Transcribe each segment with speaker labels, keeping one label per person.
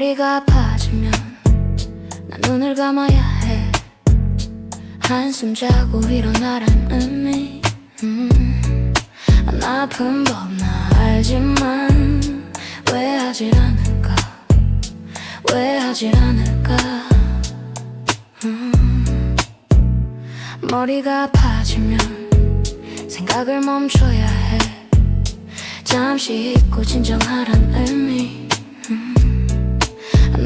Speaker 1: 머리가 아파지면 난 눈을 감아야 해. 한숨 자고 일어나란 의미. 음, 안 아픈 법 나 알지만 왜 하질 않을까? 왜 하질 않을까? 음, 머리가 아파지면 생각을 멈춰야 해. 잠시 잊고 진정하란 의미. 음,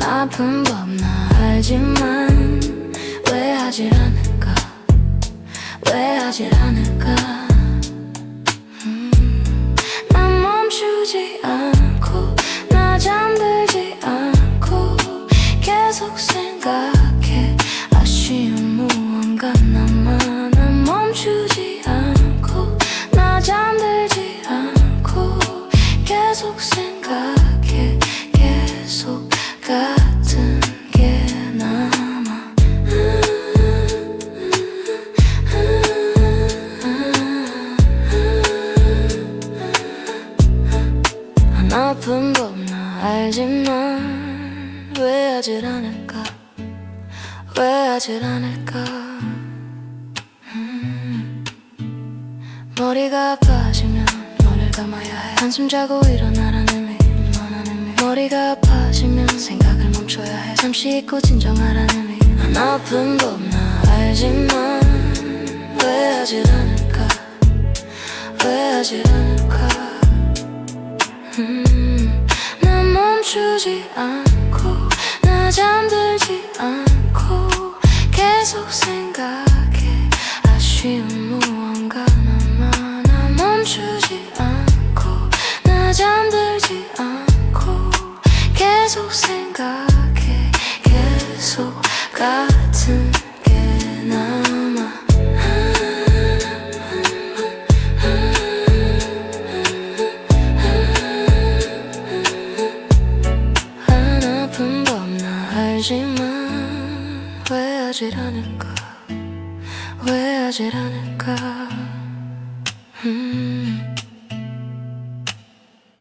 Speaker 1: 안 아픈 법나 알지만 왜 하질 않을까? 왜 하질 않을까? 음, 난 멈추지 않고 아픈 법나 알지만 왜 하질 않을까? 왜 하질 않을까? 음. 머리가 아파지면 너를 감아야 해. 한숨 자고 일어나라는 의미 의미. 머리가 아파지면 생각을 멈춰야 해. 잠시 잊고 진정하라는 의미. 안 아픈 법나 알지만 왜 하질 않을까? 왜 하질 않을까 음, 난 멈추지 않고 나 잠들지 않고 계속 생각해. 아쉬운 무언가 남아 난 멈추지 않고 나 잠들지 않고 계속 생각해. 계속 같은 나 알지만 왜 않을까 왜 않을까 음.